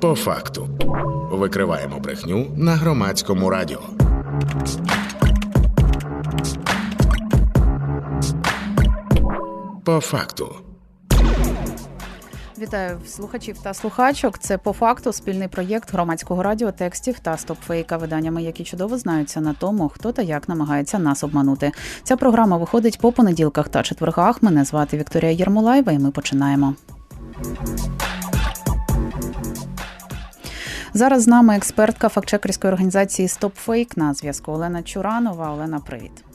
По факту викриваємо брехню на громадському радіо. По факту. Вітаю слухачів та слухачок. Це по факту спільний проєкт громадського радіо, текстів та стопфейка виданнями, які чудово знаються на тому, хто та як намагається нас обманути. Ця програма виходить по понеділках та четвергах. Мене звати Вікторія Єрмолаєва, і ми починаємо. Зараз з нами експертка фактчекерської організації StopFake на зв'язку Олена Чуранова. Олена, привіт.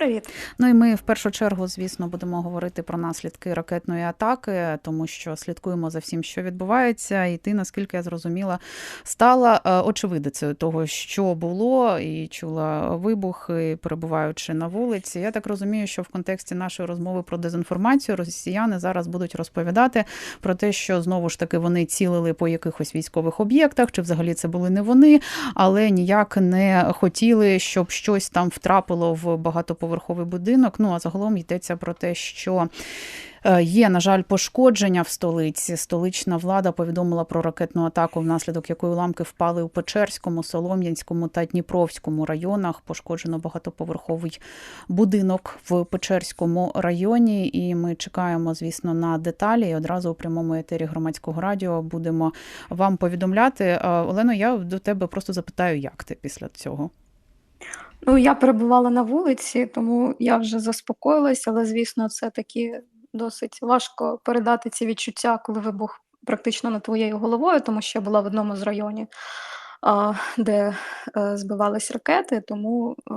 Привіт. Ну і ми в першу чергу, звісно, будемо говорити про наслідки ракетної атаки, тому що слідкуємо за всім, що відбувається, і ти, наскільки я зрозуміла, стала е, очевидицею того, що було, і чула вибухи, перебуваючи на вулиці. Я так розумію, що в контексті нашої розмови про дезінформацію росіяни зараз будуть розповідати про те, що знову ж таки вони цілили по якихось військових об'єктах, чи взагалі це були не вони, але ніяк не хотіли, щоб щось там втрапило в багатоповерхові багатоповерховий будинок. Ну а загалом йдеться про те, що. Е, є, на жаль, пошкодження в столиці. Столична влада повідомила про ракетну атаку, внаслідок якої уламки впали у Печерському, Солом'янському та Дніпровському районах. Пошкоджено багатоповерховий будинок в Печерському районі. І ми чекаємо, звісно, на деталі. І Одразу у прямому етері громадського радіо будемо вам повідомляти. Е, Олено, я до тебе просто запитаю, як ти після цього. Ну, я перебувала на вулиці, тому я вже заспокоїлася, але, звісно, це такі досить важко передати ці відчуття, коли вибух практично над твоєю головою, тому що я була в одному з районів, де е, збивались ракети, тому е,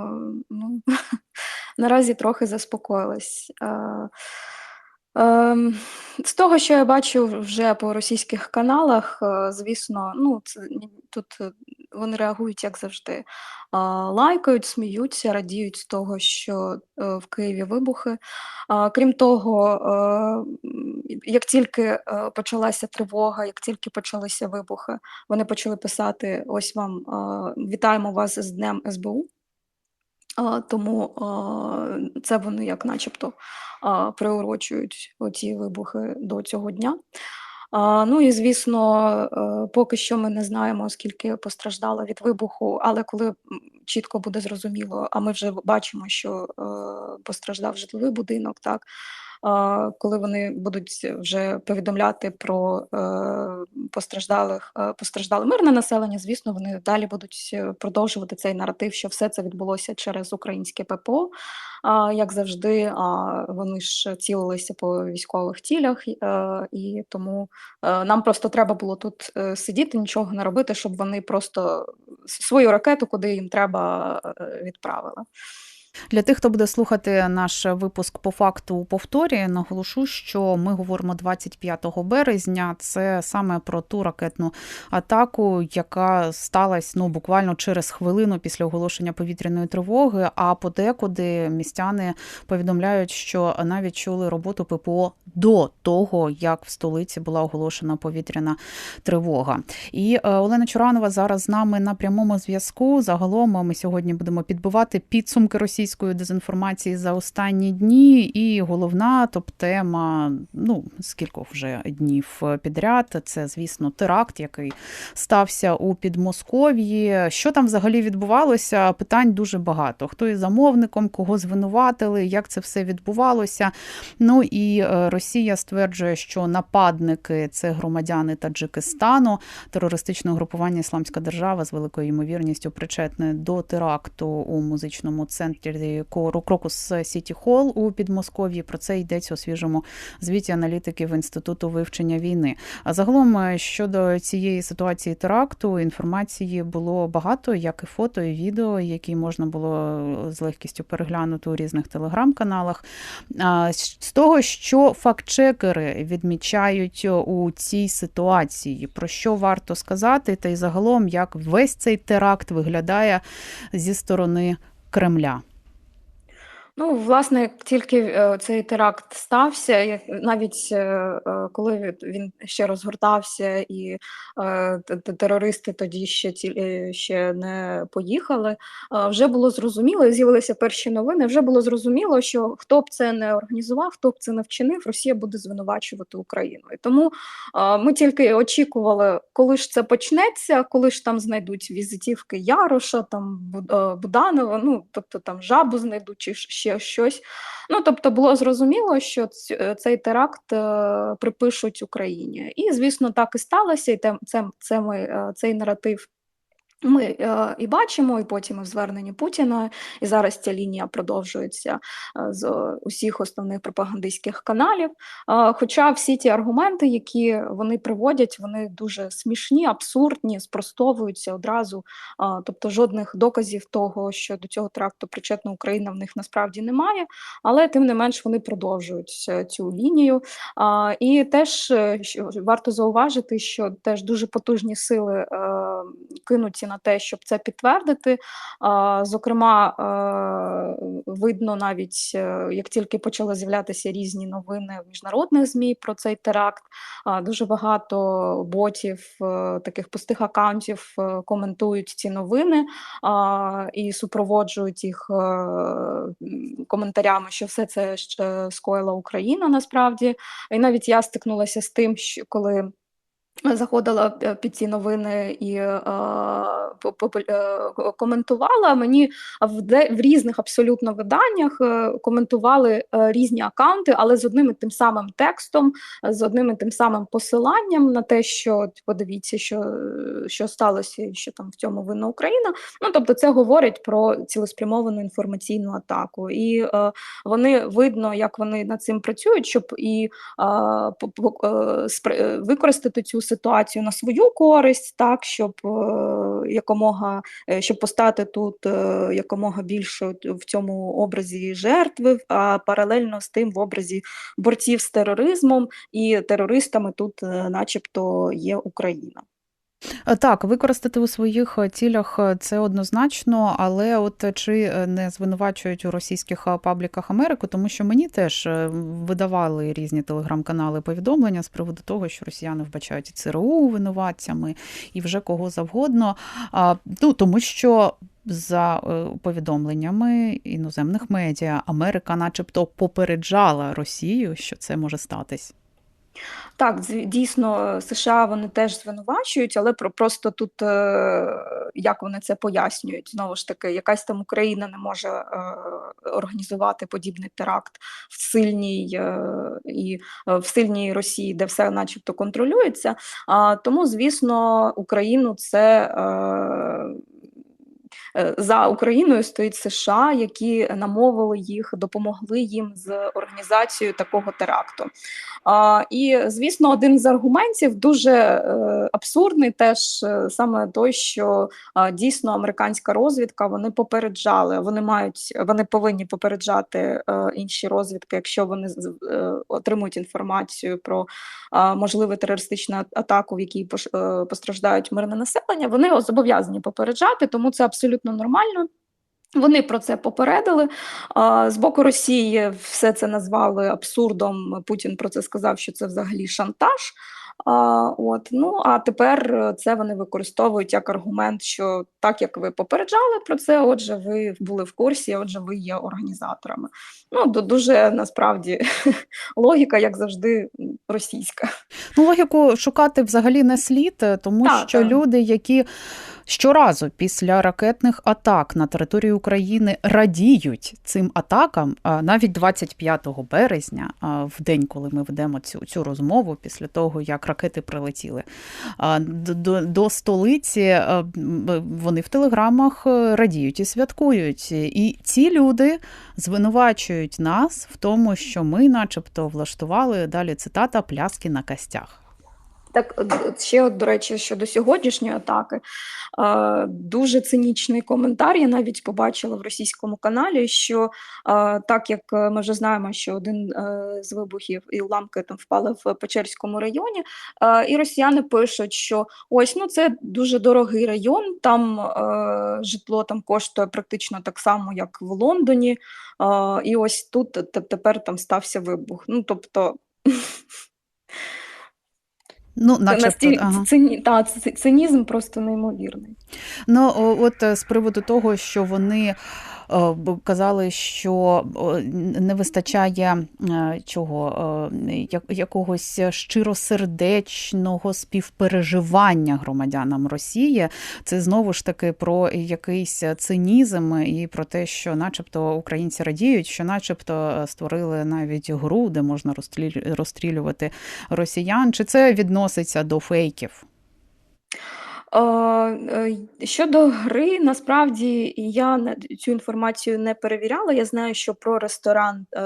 ну, наразі трохи заспокоїлась. Ем, з того, що я бачу вже по російських каналах, е, звісно, ну, це, тут вони реагують, як завжди, лайкають, сміються, радіють з того, що е, в Києві вибухи. Крім того, е, як тільки е, почалася тривога, як тільки почалися вибухи, вони почали писати: ось вам вітаємо вас з Днем СБУ. Тому це вони як начебто приурочують оці вибухи до цього дня. Ну і звісно, е, поки що ми не знаємо, скільки постраждало від вибуху, але коли чітко буде зрозуміло, а ми вже бачимо, що е, постраждав житловий будинок, так коли вони будуть вже повідомляти про е, постраждалих постраждале мирне населення, звісно, вони далі будуть продовжувати цей наратив, що все це відбулося через українське ППО. Як завжди, вони ж цілилися по військових цілях, е, і тому е, нам просто треба було тут е, сидіти, нічого не робити, щоб вони просто свою ракету, куди їм треба, відправили. Для тих, хто буде слухати наш випуск по факту у повторі, наголошу, що ми говоримо 25 березня. Це саме про ту ракетну атаку, яка сталася ну буквально через хвилину після оголошення повітряної тривоги. А подекуди містяни повідомляють, що навіть чули роботу ППО до того, як в столиці була оголошена повітряна тривога. І е, Олена Чуранова зараз з нами на прямому зв'язку. Загалом ми сьогодні будемо підбивати підсумки Росії російської дезінформації за останні дні, і головна топ-тема, ну скількох вже днів підряд, це, звісно, теракт, який стався у Підмосков'ї. Що там взагалі відбувалося? Питань дуже багато. Хто є замовником, кого звинуватили, як це все відбувалося. Ну і е, Росія стверджує, що нападники це громадяни Таджикистану, терористичне групування Ісламська держава з великою ймовірністю причетне до теракту у музичному центрі Крокус Сіті Холл у Підмосков'ї. Про це йдеться у свіжому звіті аналітиків інституту вивчення війни. А загалом е, щодо цієї ситуації теракту інформації було багато, як і фото, і відео, які можна було з легкістю переглянути у різних телеграм-каналах. З того, що фактчекери відмічають у цій ситуації, про що варто сказати, та й загалом як весь цей теракт виглядає зі сторони Кремля. Ну, власне, тільки е, цей теракт стався, навіть е, е, коли він- ще розгортався, і терористи тоді ще ще не поїхали, вже було зрозуміло, з'явилися перші новини. Вже було зрозуміло, що хто б це не організував, хто б це не вчинив, Росія буде звинувачувати Україну. І тому ми тільки очікували, коли ж це почнеться, коли ж там знайдуть візитівки Яроша, там Бу- Буданова, ну тобто там жабу знайдуть чи ще щось. Ну тобто було зрозуміло, що е, цей теракт е, припишуть Україні. І звісно, так і сталося. І це, це, це ми е, цей наратив. Ми е, і бачимо, і потім і в зверненні Путіна, і зараз ця лінія продовжується е, з е, усіх основних пропагандистських каналів. Е, хоча всі ті аргументи, які вони приводять, вони дуже смішні, абсурдні, спростовуються одразу. Е, тобто жодних доказів того, що до цього теракту причетна Україна, в них насправді немає. Але тим не менш вони продовжують е, цю лінію. А, і теж е, варто зауважити, що теж дуже потужні сили е, кинуті на те, щоб це підтвердити. Зокрема, е, видно навіть е, як тільки почали з'являтися різні новини в міжнародних змі про цей теракт. дуже багато ботів, е, таких пустих акаунтів коментують ці новини і супроводжують їх коментарями, що все це скоїла Україна насправді. І навіть я стикнулася з тим, що коли заходила е, під ці новини і е, е, коментувала, мені в, де, в різних абсолютно виданнях е, коментували різні акаунти, але з одним і тим самим текстом, з одним і тим самим посиланням на те, що подивіться, що, що сталося, що там в цьому винна Україна. Ну тобто, це говорить про цілеспрямовану інформаційну атаку, і вони видно, як вони над цим працюють, щоб і е, використати цю ситуацію на свою користь, так щоб е, якомога е, щоб постати тут е, якомога більше в цьому образі жертви, а паралельно з тим в образі борців з тероризмом і терористами тут, начебто, є Україна. Е, Так, використати у своїх е, цілях е, це однозначно, але от чи не звинувачують у російських пабліках Америку, тому що мені теж видавали різні телеграм-канали повідомлення з приводу того, що росіяни вбачають і ЦРУ винуватцями, і вже кого завгодно. Ну тому що. За повідомленнями іноземних медіа, Америка, начебто, попереджала Росію, що це може статись. Так, дійсно, США вони теж звинувачують, але про просто тут е, як вони це пояснюють? Знову ж таки, якась там Україна не може е, організувати подібний теракт в сильній е, і в сильній Росії, де все начебто контролюється. А, тому, звісно, Україну це. Е, за Україною стоїть США, які намовили їх, допомогли їм з організацією такого теракту. І звісно, один з аргументів дуже е, абсурдний, теж е, саме той, що дійсно американська розвідка вони попереджали, вони мають, вони повинні попереджати інші розвідки, якщо вони отримують інформацію про можливу терористичну атаку, в якій постраждають мирне населення. Вони зобов'язані попереджати, тому це абсолютно нормально. Вони про це попередили. З боку Росії все це назвали абсурдом. Путін про це сказав, що це взагалі шантаж. А, от, ну а тепер це вони використовують як аргумент, що так як ви попереджали про це, отже, ви були в курсі, отже, ви є організаторами. Ну, ду- дуже насправді логіка, як завжди, російська. Ну, логіку шукати взагалі не слід, тому Так, що так. люди, які щоразу після ракетних атак на території України радіють цим атакам, навіть 25 березня, в день, коли ми ведемо цю, цю розмову, після того як ракети прилетіли до, до, до столиці, вони в телеграмах е, радіють і святкують. І ці люди звинувачують нас в тому, що ми, начебто, влаштували далі цитата пляски на костях. Так, ще, до речі, щодо сьогоднішньої атаки, е, дуже цинічний коментар. Я навіть побачила в російському каналі, що е, так як ми вже знаємо, що один е, з вибухів і уламки там впали в Печерському районі, е, і росіяни пишуть, що ось ну це дуже дорогий район, там е, житло там коштує практично так само, як в Лондоні, е, і ось тут тепер там стався вибух. Ну тобто. Ну, Це начебто, настільки ага. цині, та, цинізм просто неймовірний. Ну, от е, з приводу того, що вони казали, що не вистачає е, чого, е, якогось щиросердечного співпереживання громадянам Росії. Це знову ж таки про якийсь цинізм і про те, що, начебто, українці радіють, що, начебто, створили навіть гру, де можна розстрілю- розстрілювати росіян. Чи це відноситься до фейків? Е, Щодо гри, насправді я цю інформацію не перевіряла. Я знаю, що про ресторан, е,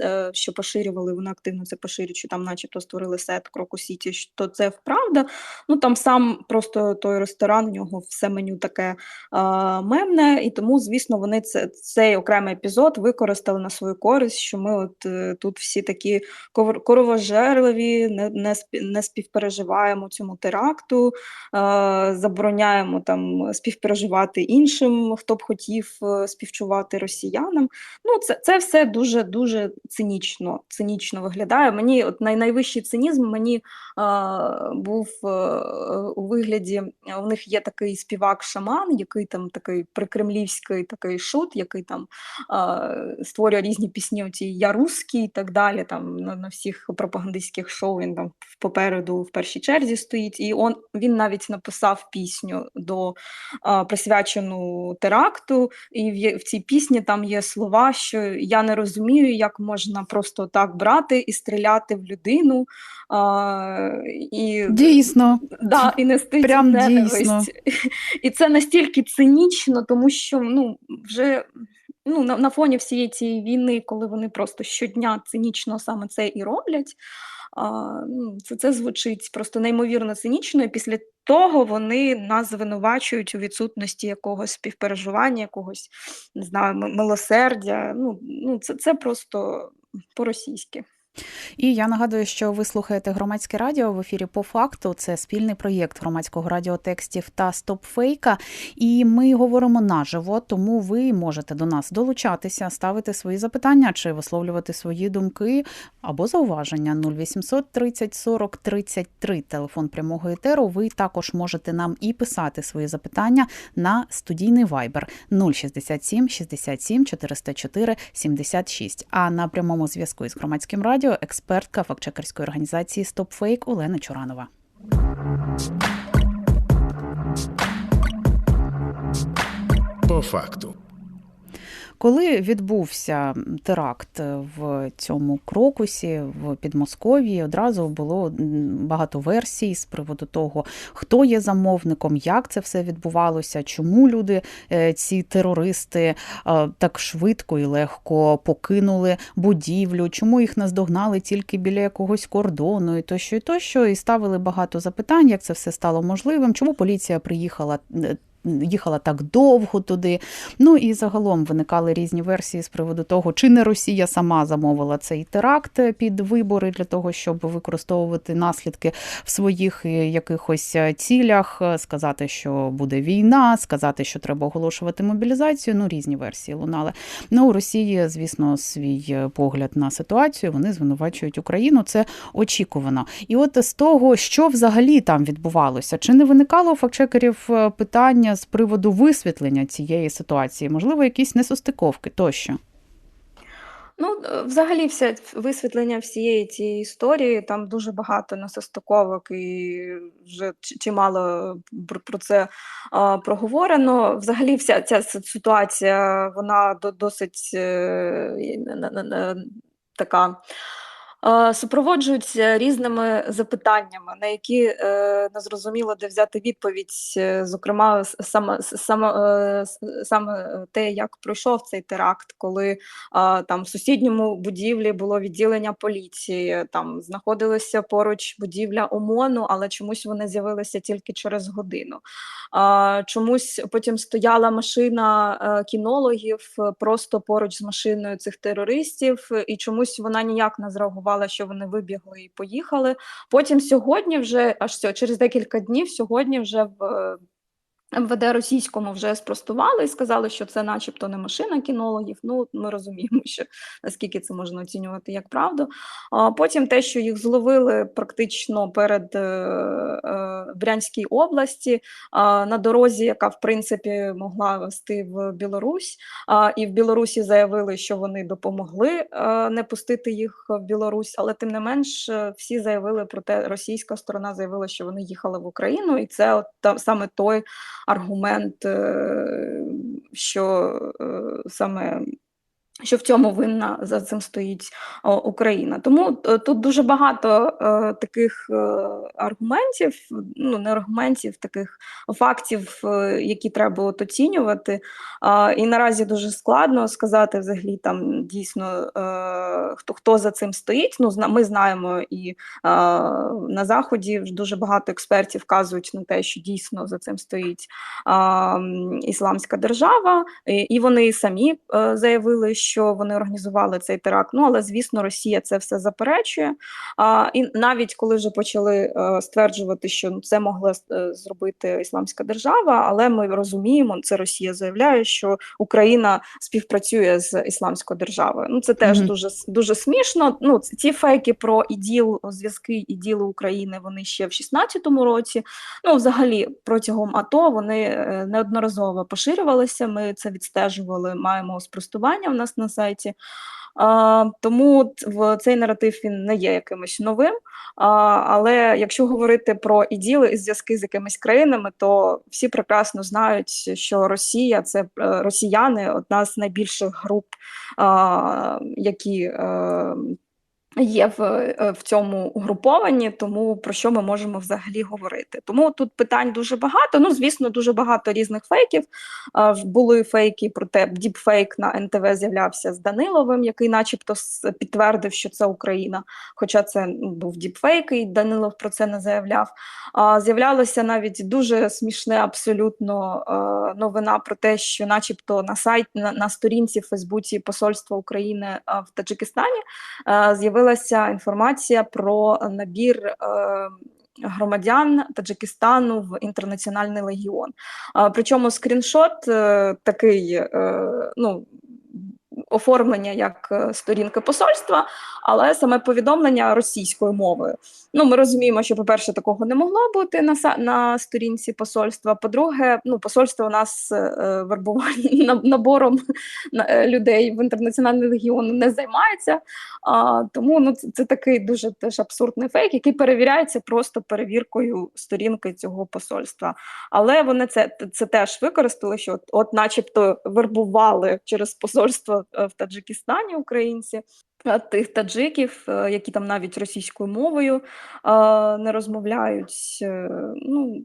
е, що поширювали, вони активно це поширюють, що там, начебто, створили сет Кроку Сіті, то це вправда. Ну там сам просто той ресторан, в нього все меню таке мемне, і тому, звісно, вони це, цей окремий епізод використали на свою користь, що ми от тут всі такі коровожерливі, не, не, співпереживаємо цьому теракту забороняємо там співпереживати іншим, хто б хотів е, співчувати росіянам. Ну, це, це все дуже дуже цинічно, цинічно виглядає. Мені от най, найвищий цинізм мені е, був е, у вигляді. У них є такий співак-шаман, який там такий прикремлівський такий шут, який там е, створює різні пісні. Оці я русський і так далі. Там на, на всіх пропагандистських шоу він там попереду в першій черзі стоїть. І он він навіть написав пісню до присвячену теракту. І в, в цій пісні там є слова, що я не розумію, як можна просто так брати і стріляти в людину. А, і, Дійсно. Да, і нести Прям дійсно. І це настільки цинічно, тому що ну, вже ну, на, на фоні всієї цієї війни, коли вони просто щодня цинічно саме це і роблять, а, ну, це, це звучить просто неймовірно цинічно, і після того вони нас звинувачують у відсутності якогось співпереживання, якогось не знаю, милосердя. Ну, ну, це, це просто по-російськи. І я нагадую, що ви слухаєте громадське радіо в ефірі по факту. Це спільний проєкт громадського радіотекстів та стопфейка. І ми говоримо наживо, тому ви можете до нас долучатися, ставити свої запитання чи висловлювати свої думки або зауваження 0800 30 40 33, телефон прямого етеру. Ви також можете нам і писати свої запитання на студійний вайбер 067 67 404 76. А на прямому зв'язку із громадським радіо експертка фактчекерської організації StopFake Олена Чуранова. По факту. Коли відбувся теракт в цьому крокусі в Підмосков'ї, одразу було багато версій з приводу того, хто є замовником, як це все відбувалося, чому люди, е, ці терористи, е, так швидко і легко покинули будівлю, чому їх наздогнали тільки біля якогось кордону, і тощо, і тощо, і ставили багато запитань, як це все стало можливим, чому поліція приїхала. Їхала так довго туди. Ну і загалом виникали різні версії з приводу того, чи не Росія сама замовила цей теракт під вибори для того, щоб використовувати наслідки в своїх е, якихось е, цілях, е, сказати, що буде війна, сказати, що треба оголошувати мобілізацію. Ну, різні версії лунали. Ну, у Росії, звісно, свій погляд на ситуацію. Вони звинувачують Україну. Це очікувано. І от з того, що взагалі там відбувалося, чи не виникало у фактчекерів е, питання з приводу висвітлення цієї ситуації? Можливо, якісь несостиковки тощо. Ну, е, взагалі, все висвітлення всієї цієї історії, там дуже багато несостиковок і вже чимало про, це а, проговорено. Взагалі, вся ця ситуація, вона досить е, на- на- така Е, супроводжуються різними запитаннями, на які е, незрозуміло де взяти відповідь, е, зокрема, саме саме саме те, як пройшов цей теракт, коли там в сусідньому будівлі було відділення поліції, там знаходилася поруч будівля ОМОНу, але чомусь вони з'явилися тільки через годину. Чомусь потім стояла машина кінологів просто поруч з машиною цих терористів, і чомусь вона ніяк не зреагувала зреагувала, що вони вибігли і поїхали. Потім сьогодні, вже аж через декілька днів, сьогодні вже в МВД російському вже спростували і сказали, що це, начебто, не машина кінологів. Ну, ми розуміємо, що наскільки це можна оцінювати як правду. А потім те, що їх зловили практично перед е, е, Брянській області на дорозі, яка в принципі могла вести в Білорусь, і в Білорусі заявили, що вони допомогли е, не пустити їх в Білорусь, але тим не менш всі заявили про те, російська сторона заявила, що вони їхали в Україну, і це от саме той аргумент, е, що е, саме що в цьому винна за цим стоїть о, Україна. Тому е, тут дуже багато е, таких е, аргументів, ну не аргументів, таких фактів, е, які треба от оцінювати. Е, і наразі дуже складно сказати взагалі там дійсно е, хто хто за цим стоїть. Ну ми знаємо і е, на заході дуже багато експертів вказують на те, що дійсно за цим стоїть е, ісламська держава, і, і вони самі е, заявили, що що вони організували цей теракт. Ну але звісно, Росія це все заперечує. А, І навіть коли вже почали а, е, стверджувати, що це могла е, зробити Ісламська держава, але ми розуміємо, це Росія заявляє, що Україна співпрацює з Ісламською державою. Ну це теж mm -hmm. дуже дуже смішно. Ну ці фейки про іділ зв'язки іділу України. Вони ще в 16-му році. Ну, взагалі, протягом АТО вони е, неодноразово поширювалися. Ми це відстежували. Маємо спростування в нас на сайті. А, Тому цей наратив він не є якимось новим. А, Але якщо говорити про іділи і зв'язки з якимись країнами, то всі прекрасно знають, що Росія це е, росіяни одна з найбільших груп, а, які. А, е, Є в е, в цьому угрупованні, тому про що ми можемо взагалі говорити? Тому тут питань дуже багато. Ну, звісно, дуже багато різних фейків. Були фейки про те, діпфейк на НТВ з'являвся з Даниловим, який, начебто, підтвердив, що це Україна. Хоча це ну, був діпфейк, і Данилов про це не заявляв. З'являлося навіть дуже смішне, абсолютно новина про те, що, начебто, на сайт на, на сторінці в Фейсбуці Посольства України в Таджикистані з'явилося з'явилася інформація про набір. Е, громадян Таджикистану в інтернаціональний легіон. Причому скріншот е, такий, е, ну оформлення як е, сторінки посольства, але саме повідомлення російською мовою. Ну, ми розуміємо, що, по-перше, такого не могло бути на на сторінці посольства. По-друге, ну посольство у нас е, вербуванням набором е, людей в інтернаціональний легіон не займається. А, Тому ну це, це такий дуже теж абсурдний фейк, який перевіряється просто перевіркою сторінки цього посольства. Але вони це це теж використали, що от, начебто, вербували через посольство Е, в Таджикистані українці, тих таджиків, е, які там навіть російською мовою е, не розмовляють. Ну,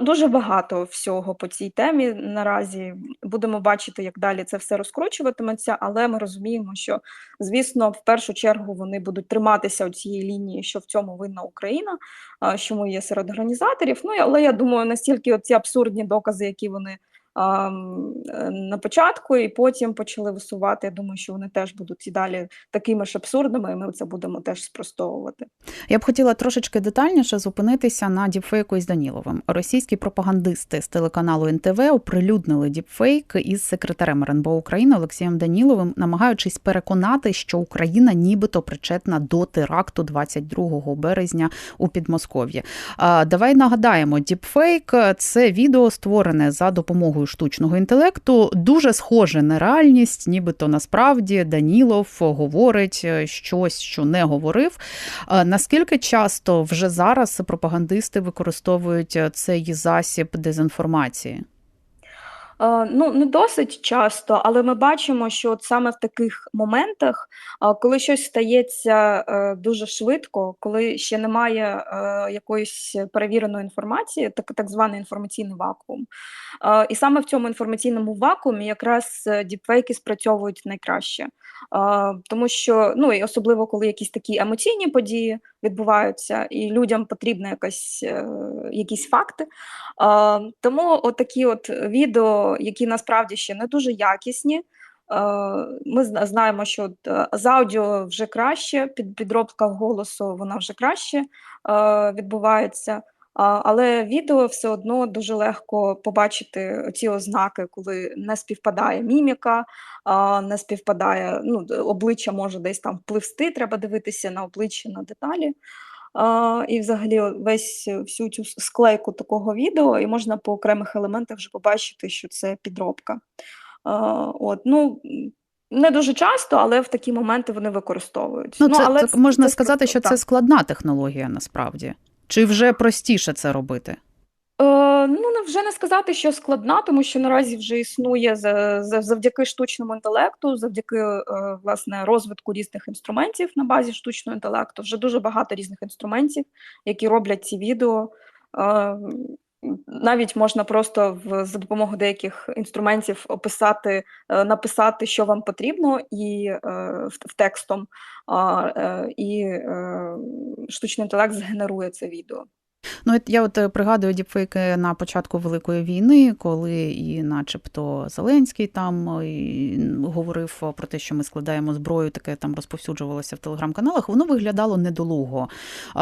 Дуже багато всього по цій темі наразі. Будемо бачити, як далі це все розкручуватиметься, але ми розуміємо, що, звісно, в першу чергу вони будуть триматися цієї лінії, що в цьому винна Україна, що ми є серед організаторів. Ну, Але я думаю, настільки ці абсурдні докази, які вони на початку, і потім почали висувати. Я думаю, що вони теж будуть і далі такими ж абсурдними, і ми це будемо теж спростовувати. Я б хотіла трошечки детальніше зупинитися на діпфейку із Даніловим. Російські пропагандисти з телеканалу НТВ оприлюднили діпфейк із секретарем РНБО України Олексієм Даніловим, намагаючись переконати, що Україна нібито причетна до теракту 22 березня у Підмосков'ї. Давай нагадаємо, діпфейк це відео створене за допомогою допомогою штучного інтелекту дуже схоже на реальність, нібито насправді Данілов говорить е, щось, що не говорив. Наскільки часто вже зараз пропагандисти використовують е, цей засіб дезінформації? Е, ну, не досить часто, але ми бачимо, що от саме в таких моментах, коли щось стається е, дуже швидко, коли ще немає е, якоїсь перевіреної інформації, так, так званий інформаційний вакуум. Е, і саме в цьому інформаційному вакуумі якраз е, діпфейки спрацьовують найкраще. Е, тому що, ну і особливо, коли якісь такі емоційні події відбуваються, і людям потрібна якась, е, якісь факти. Тому такі от відео, які насправді ще не дуже якісні. Ми знаємо, що е, з аудіо вже краще, під, підробка голосу вона вже краще е, відбувається. Але відео все одно дуже легко побачити ці ознаки, коли не співпадає міміка, не співпадає ну, обличчя може десь там впливсти, треба дивитися на обличчя, на деталі. А, і взагалі весь е, всю цю склейку такого відео, і можна по окремих елементах вже побачити, що це підробка. А, от, ну, не дуже часто, але в такі моменти вони використовують. Ну, це, але так можна це сказати, що так. це складна технологія насправді. Чи вже простіше це робити? Е, ну, вже не сказати, що складна, тому що наразі вже існує за, за, завдяки штучному інтелекту, завдяки е, власне розвитку різних інструментів на базі штучного інтелекту. Вже дуже багато різних інструментів, які роблять ці відео. Е, навіть можна просто в, за допомогою деяких інструментів описати, е, написати, що вам потрібно, і в, в текстом, і штучний інтелект згенерує це відео. Ну, я от е, пригадую діпфейки на початку Великої війни, коли і, начебто, Зеленський там е, і говорив про те, що ми складаємо зброю, таке там розповсюджувалося в телеграм-каналах. Воно виглядало недолуго.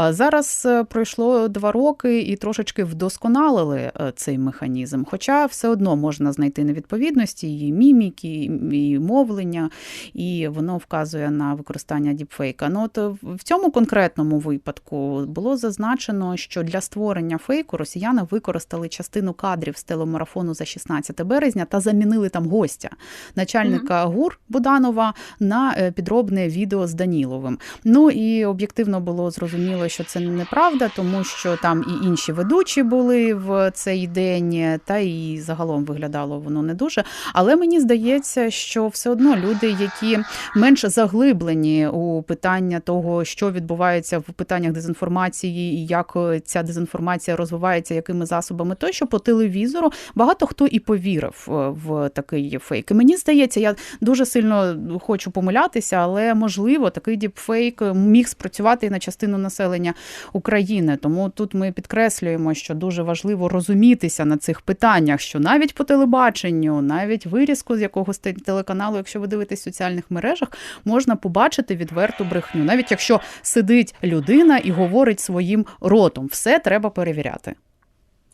Зараз е, пройшло два роки і трошечки вдосконалили е, цей механізм. Хоча все одно можна знайти невідповідності, і міміки, і мовлення, і воно вказує на використання діпфейка. Ну, от в цьому конкретному випадку було зазначено, що для створення фейку росіяни використали частину кадрів з телемарафону за 16 березня та замінили там гостя, начальника ГУР Буданова, на е, підробне відео з Даніловим. Ну і об'єктивно було зрозуміло, що це неправда, тому що там і інші ведучі були в цей день, та і загалом виглядало воно не дуже. Але мені здається, що все одно люди, які менш заглиблені у питання того, що відбувається в питаннях дезінформації, і як е, ця дезінформація розвивається, якими засобами, тощо по телевізору багато хто і повірив е, в такий фейк. І мені здається, я дуже сильно хочу помилятися, але можливо такий діпфейк міг спрацювати і на частину населення України. Тому тут ми підкреслюємо, що дуже важливо розумітися на цих питаннях, що навіть по телебаченню, навіть вирізку з якогось телеканалу, якщо ви дивитесь в соціальних мережах, можна побачити відверту брехню, навіть якщо сидить людина і говорить своїм ротом, все треба перевіряти.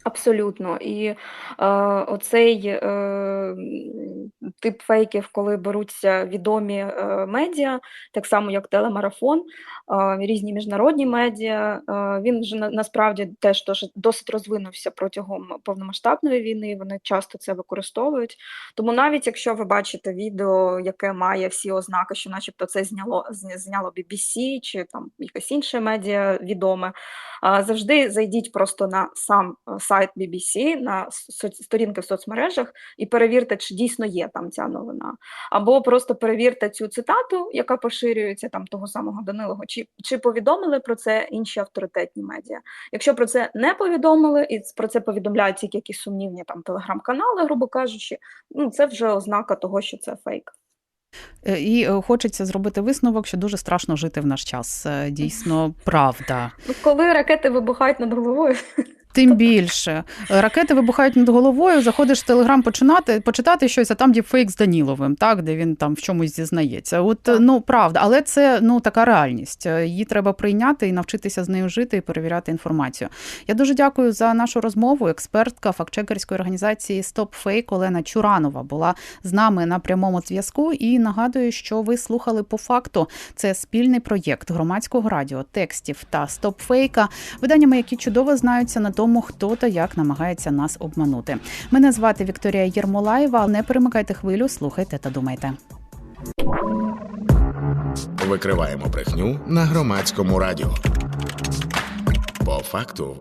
Абсолютно. І е, оцей е, тип фейків, коли беруться відомі е, медіа, так само як телемарафон, е, різні міжнародні медіа, е, він вже на, насправді теж досить, розвинувся протягом повномасштабної війни. Вони часто це використовують. Тому навіть якщо ви бачите відео, яке має всі ознаки, що, начебто, це зняло зня- зняло BBC чи там якесь інше медіа відоме, а, завжди зайдіть просто на сам е, сайт BBC, на сторінки в соцмережах і перевірте, чи дійсно є там ця новина. Або просто перевірте цю цитату, яка поширюється там того самого Данилого, чи, чи повідомили про це інші авторитетні медіа. Якщо про це не повідомили, і про це повідомляють тільки якісь сумнівні там телеграм-канали, грубо кажучи, ну це вже ознака того, що це фейк. Е, І е, хочеться зробити висновок, що дуже страшно жити в наш час. Е, Дійсно, правда. Ну, коли ракети вибухають над головою, Тим більше ракети вибухають над головою. Заходиш в телеграм починати почитати щось, а там діпфейк з Даніловим, так де він там в чомусь зізнається. От Так. ну правда, але це ну така реальність. Її треба прийняти і навчитися з нею жити і перевіряти інформацію. Я дуже дякую за нашу розмову. Експертка фактчекерської організації StopFake Олена Чуранова була з нами на прямому зв'язку. І нагадую, що ви слухали по факту. Це спільний проєкт громадського радіо, текстів та StopFake, виданнями, які чудово знаються на тому, хто та як намагається нас обманути. Мене звати Вікторія Єрмолаєва. Не перемикайте хвилю, слухайте та думайте. Викриваємо брехню на громадському радіо. По факту